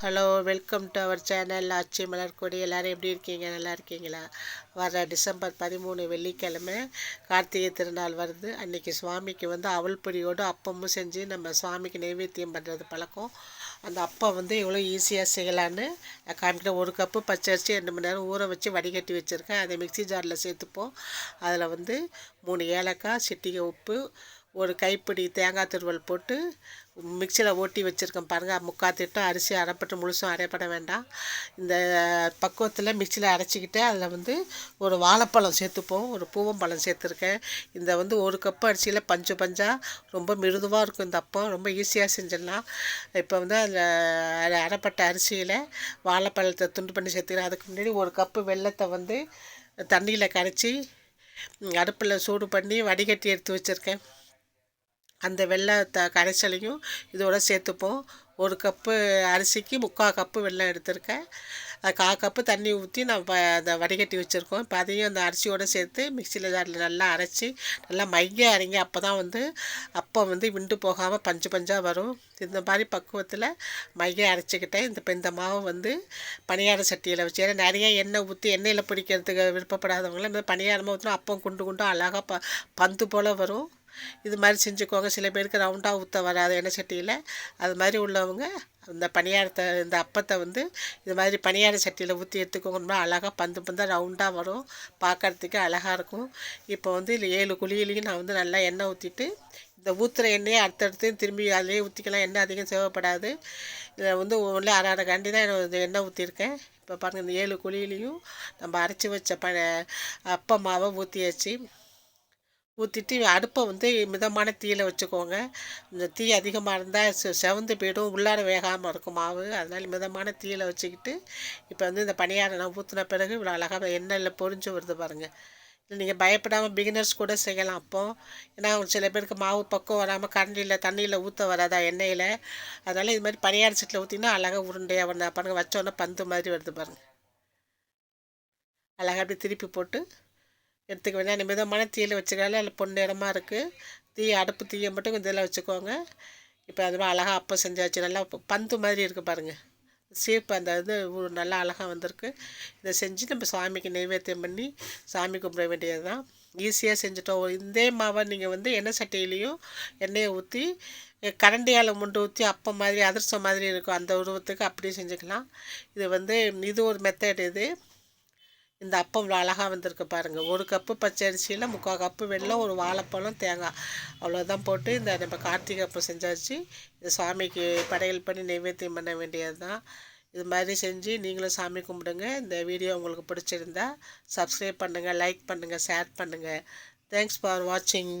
Hello welcome to our channel Aachi Malarkodi. எல்லோரும் எப்படி இருக்கீங்க? நல்லா இருக்கீங்களா? வர டிசம்பர் பதிமூணு வெள்ளிக்கிழமை கார்த்திகை திருநாள் வருது. அன்றைக்கி சுவாமிக்கு வந்து அவல் பொடியோடு அப்பமும் செஞ்சு நம்ம சுவாமிக்கு நைவேத்தியம் பண்ணுறது பழக்கம். அந்த அப்பம் வந்து எவ்வளோ ஈஸியாக செய்யலான்னு காமிக்கிற ஒரு கப்பு பச்சரிசி ரெண்டு மணி நேரம் ஊற வச்சு வடிகட்டி வச்சுருக்கேன். அதை மிக்சி ஜாரில் சேர்த்துப்போம். அதில் வந்து மூணு ஏலக்காய் சிட்டிகை உப்பு ஒரு கைப்பிடி தேங்காய் துருவல் போட்டு மிக்சியில் ஓட்டி வச்சுருக்கேன் பாருங்கள் முக்கால் திட்டம் அரிசி அரைப்பட்டு முழுசும் அரைப்பட வேண்டாம். இந்த பக்குவத்தில் மிக்சியில் அரைச்சிக்கிட்டு அதில் வந்து ஒரு வாழைப்பழம் சேர்த்துப்போம். ஒரு பூவம்பழம் சேர்த்துருக்கேன். இந்த வந்து ஒரு கப்பு அரிசியில் பஞ்சு பஞ்சாக ரொம்ப மிருதுவாக இருக்கும் இந்த அப்பம். ரொம்ப ஈஸியாக செஞ்சிடலாம். இப்போ வந்து அதில் அரைப்பட்ட அரிசியில் வாழைப்பழத்தை துண்டு பண்ணி சேர்த்துக்கிறேன். அதுக்கு முன்னாடி ஒரு கப்பு வெள்ளத்தை வந்து தண்ணியில் கரைச்சி அடுப்பில் சூடு பண்ணி வடிகட்டி எடுத்து வச்சுருக்கேன். அந்த வெள்ளை த கரைசலையும் இதோட சேர்த்துப்போம். ஒரு கப்பு அரிசிக்கு முக்கால் கப்பு வெள்ளம் எடுத்திருக்கேன். கா கப்பு தண்ணி ஊற்றி நான் அதை வடிகட்டி வச்சுருக்கோம். இப்போ அதையும் அந்த அரிசியோடு சேர்த்து மிக்சியில் ஜாரில் நல்லா அரைச்சி நல்லா மைய அரைங்க. அப்போ தான் வந்து அப்போ வந்து விண்டு போகாமல் பஞ்சு பஞ்சாக வரும். இந்த மாதிரி பக்குவத்தில் மைய அரைச்சிக்கிட்டேன். இந்த இப்போ இந்த மாவு வந்து பணியார சட்டியில் வச்சு. ஏன்னா நிறைய எண்ணெய் ஊற்றி எண்ணெயில் பிடிக்கிறதுக்கு விருப்பப்படாதவங்களாம் இந்த பணியாரமாக ஊற்றினா அப்பம் குண்டு குண்டும் அழகாக ப பந்து போல் வரும். இது மாதிரி செஞ்சுக்கோங்க. சில பேருக்கு ரவுண்டாக ஊற்ற வராது எண்ணெய் சட்டியில். அது மாதிரி உள்ளவங்க இந்த பணியாரத்தை இந்த அப்பத்தை வந்து இது மாதிரி பணியார சட்டியில் ஊற்றி எடுத்துக்கோங்கன்னா அழகாக பந்து பந்தாக ரவுண்டாக வரும். பார்க்குறதுக்கு அழகாக இருக்கும். இப்போ வந்து இல்லை ஏழு குழியிலையும் நான் வந்து நல்லா எண்ணெய் ஊற்றிட்டு இந்த ஊற்றுற எண்ணெயை அடுத்தடுத்து திரும்பி அதிலே ஊற்றிக்கலாம் எண்ணெய் அதிகம் தேவைப்படாது. இதில் வந்து ஒன்றும் அரை அரை கண்டி தான் இந்த எண்ணெய் ஊற்றிருக்கேன் இப்போ பாருங்கள் இந்த ஏழு குழியிலையும் நம்ம அரைச்சி வச்ச ப அப்ப மாவை ஊற்றியாச்சு ஊற்றிட்டு அடுப்பை வந்து மிதமான தீயில் வச்சுக்கோங்க. இந்த தீ அதிகமாக இருந்தால் செ செவந்து போய்டும். உள்ளார வேகாமல் இருக்கும் மாவு. அதனால் மிதமான தீயில் வச்சுக்கிட்டு இப்போ வந்து இந்த பணியாரம் நான் ஊற்றின பிறகு இவ்வளோ அழகாக எண்ணெயில் பொறிஞ்சு வருது பாருங்கள் இல்லை நீங்கள் பயப்படாமல் பிகினர்ஸ் கூட செய்யலாம் அப்போது ஏன்னா சில பேருக்கு மாவு பக்கம் வராமல் கரண்டியில் தண்ணியில் ஊற்ற வராதா எண்ணெயில். அதனால் இது மாதிரி பணியார சீட்டில் ஊற்றிங்கன்னா அழகாக உருண்டையாக வந்து பாருங்கள் வச்சோன்னே பந்து மாதிரி வருது பாருங்கள் அழகாக அப்படி திருப்பி போட்டு எடுத்துக்க வேண்டிய மிதமான தீயில் வச்சுக்கலாம் அதில் பொண்ணு இடமா இருக்குது தீ அடுப்பு தீயை மட்டும் இதில் வச்சுக்கோங்க. இப்போ அது அழகாக அப்போ செஞ்சாச்சு. நல்லா பந்து மாதிரி இருக்குது பாருங்கள் சீப்பு அந்த இது நல்லா அழகாக வந்திருக்கு. இதை செஞ்சு நம்ம சாமிக்கு நைவேத்தியம் பண்ணி சாமி கும்பிட வேண்டியது தான். ஈஸியாக செஞ்சுட்டோம். இதே மாவை நீங்கள் வந்து எண்ணெய் சட்டையிலையும் எண்ணெயை ஊற்றி கரண்டியால் முண்டு ஊற்றி அப்பம் மாதிரி அதிர்சம் மாதிரி இருக்கும். அந்த உருவத்துக்கு அப்படியே செஞ்சுக்கலாம். இது வந்து இது ஒரு மெத்தட் இது. இந்த அப்பம் இவ்வளோ அழகாக வந்திருக்கு பாருங்கள் ஒரு கப்பு பச்சை அரிசியில் முக்கால் கப்பு வெள்ளம் ஒரு வாழைப்பழம் தேங்காய். அவ்வளோதான் போட்டு இந்த நம்ம கார்த்திகை அப்பம் செஞ்சாச்சு. இது சாமிக்கு படையல் பண்ணி நைவேத்தியம் பண்ண வேண்டியது தான் இது மாதிரி செஞ்சு நீங்களும் சாமி கும்பிடுங்க. இந்த வீடியோ உங்களுக்கு பிடிச்சிருந்தா சப்ஸ்கிரைப் பண்ணுங்கள் லைக் பண்ணுங்கள் ஷேர் பண்ணுங்கள் தேங்க்ஸ் ஃபார் வாட்சிங்